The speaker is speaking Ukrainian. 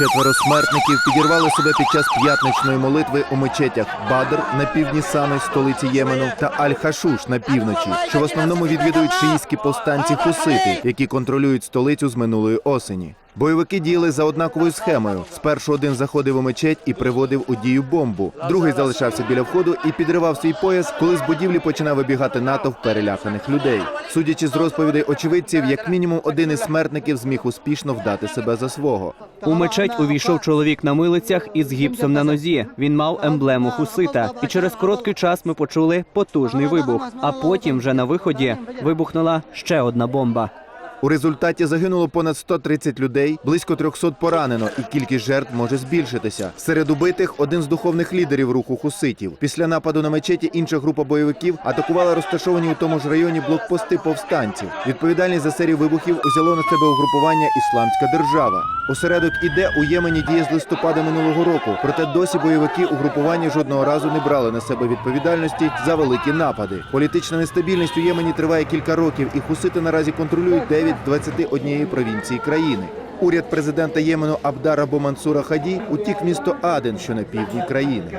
Четверо смертників підірвали себе під час п'ятничної молитви у мечетях Бадр на півдні Сани, столиці Ємену, та Аль-Хашуш на півночі, що в основному відвідують шиїські повстанці хусити, які контролюють столицю з минулої осені. Бойовики діяли за однаковою схемою. Спершу один заходив у мечеть і приводив у дію бомбу. Другий залишався біля входу і підривав свій пояс, коли з будівлі починав вибігати натовп переляканих людей. Судячи з розповідей очевидців, як мінімум один із смертників зміг успішно вдати себе за свого. У мечеть увійшов чоловік на милицях із гіпсом на нозі. Він мав емблему хусита. І через короткий час ми почули потужний вибух. А потім, вже на виході, вибухнула ще одна бомба. У результаті загинуло понад 130 людей, близько 300 поранено, і кількість жертв може збільшитися. Серед убитих один з духовних лідерів руху хуситів. Після нападу на мечеті інша група бойовиків атакувала розташовані у тому ж районі блокпости повстанців. Відповідальність за серію вибухів узяло на себе угрупування Ісламська держава. Осередок іде у Ємені діє з листопада минулого року. Проте досі бойовики угрупування жодного разу не брали на себе відповідальності за великі напади. Політична нестабільність у Ємені триває кілька років, і хусити наразі контролюють 9 з 21 провінції країни. Уряд президента Ємену Абдара Бомансура Хаді утік в місто Аден, що на півдні країни.